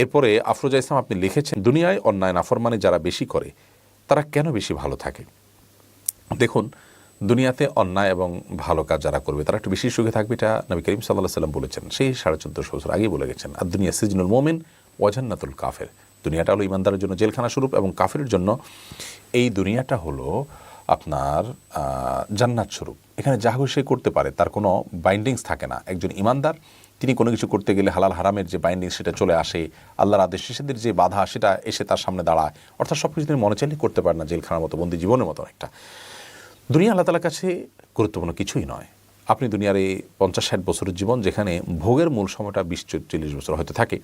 এরপরে আফরোজা ইসলাম আপনি লিখেছেন, দুনিয়ায় অন্যায় নাফরমানে যারা বেশি করে, তারা কেন বেশি ভালো থাকে? দেখুন, দুনিয়াতে অন্যায় এবং ভালো কাজ যারা করবে, তারা একটু বেশি সুখে থাকবে, এটা নবী করিম সাল্লাহ সাল্লাম বলেছেন। সেই সাড়ে চোদ্দশো বছর আগেই বলে গেছেন আর দুনিয়া সিজনুল মোমেন ওয়াজান্নাতুল কাফের। দুনিয়াটা হলো ইমানদারের জন্য জেলখানা স্বরূপ এবং কাফের জন্য এই দুনিয়াটা হলো আপনার জান্নাত স্বরূপ। এখানে যা সে করতে পারে, তার কোনো বাইন্ডিংস থাকে না। একজন ইমানদার তিনি কোনো কিছু করতে গেলে হালাল হারামের যে বাইন্ডিং সেটা চলে আসে, আল্লাহর আদেশ শিশুদের যে বাধা সেটা এসে তার সামনে দাঁড়ায়। অর্থাৎ সব কিছু তিনি মনে চাইলে করতে পারে না, জেলখানার মতো, বন্দি জীবনের মতো একটা দুনিয়া আল্লাহ তালার কাছে গুরুত্বপূর্ণ কিছুই নয়। আপনি দুনিয়ার এই পঞ্চাশ ষাট বছরের জীবন যেখানে ভোগের মূল সময়টা বিশ চল্লিশ বছর হয়তো থাকে,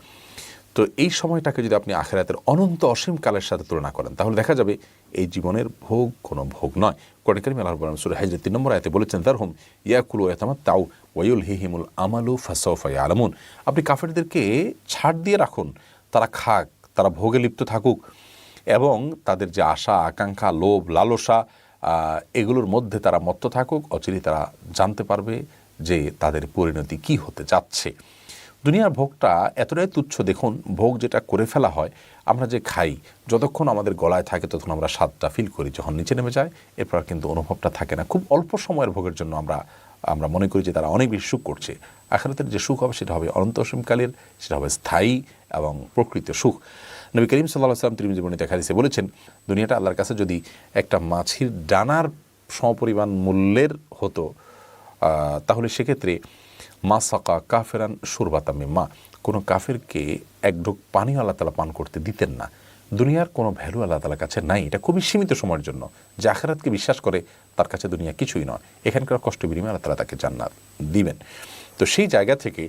তো এই সময়টাকে যদি আপনি আখেরাতের অনন্ত অসীম কালের সাথে তুলনা করেন, তাহলে দেখা যাবে এই জীবনের ভোগ কোনো ভোগ নয়। কোরআন কারিম আল্লাহ রাব্বুল আলামিন হাজর তিন নম্বর আয়াতে বলেছেন তারহুম ইয়াকুলু ইয়াতামাত তাও ওয়ায়ুল হিহিমুল আমালু ফাসাউফা ইয়ালামুন। আপনি কাফেরদেরকে ছাড় দিয়ে রাখুন, তারা খাক, তারা ভোগে লিপ্ত থাকুক, এবং তাদের যে আশা, আকাঙ্ক্ষা, লোভ, লালসা এগুলোর মধ্যে তারা মত্ত থাকুক অচিরে তারা জানতে পারবে যে তাদের পরিণতি কি হতে যাচ্ছে। দুনিয়ার ভোগটা এতটাই তুচ্ছ, দেখুন, ভোগ যেটা করে ফেলা হয়, আমরা যে খাই, যতক্ষণ আমাদের গলায় থাকে ততক্ষণ আমরা স্বাদটা ফিল করি, যখন নিচে নেমে যায়, এরপর কিন্তু অনুভবটা থাকে না। খুব অল্প সময়ের ভোগের জন্য আমরা আমরা মনে করি যে তারা অনেক বেশি সুখ করছে। আখেরাতের যে সুখ হবে, সেটা হবে অনন্ত সেটা হবে স্থায়ী এবং প্রকৃত সুখ। নবী করিম সাল্লাহ সাল্লাম জীবনে দেখা দিয়েছে বলেছেন, দুনিয়াটা আল্লাহর কাছে যদি একটা মাছির ডানার সমপরিমাণ মূল্যের হতো তাহলে সেক্ষেত্রে মা সাকা কাফেরান সুরবাতামে মা কোনো কাফেরকে এক ঢোক পানি আল্লাহ তালা পান করতে দিতেন না। দুনিয়ার কোনো ভ্যালু আল্লাহ তালার কাছে নাই, এটা খুবই সীমিত সময়ের জন্য। যে আখেরাতকে বিশ্বাস করে, তার কাছে দুনিয়া কিছুই নয়। এখানকার কষ্ট বিনিময়ে আল্লাহ তালা তাকে জান্নাত দিবেন। তো সেই জায়গা থেকে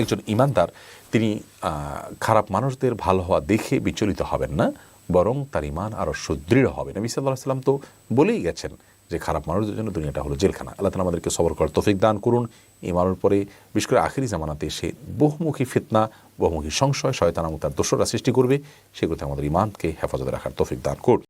একজন ইমানদার, তিনি খারাপ মানুষদের ভালো হওয়া দেখে বিচলিত হবেন না, বরং তার ইমান আরও সুদৃঢ় হবে। নবী সাল্লাহ সাল্লাম তো বলেই গেছেন যে খারাপ মানুষদের জন্য দুনিয়াটা হলো জেলখানা। আল্লাহ তালা আমাদেরকে সবর করার তফিক দান করুন। ইমানের পরে বিশেষ করে আখিরি জামানাতে এসে বহুমুখী ফিতনা, বহুমুখী সংশয়, শয়তান এবং তার দোষরা সৃষ্টি করবে। সেগুলোতে আমাদের ইমানকে হেফাজতে রাখার তফিক দান করুন।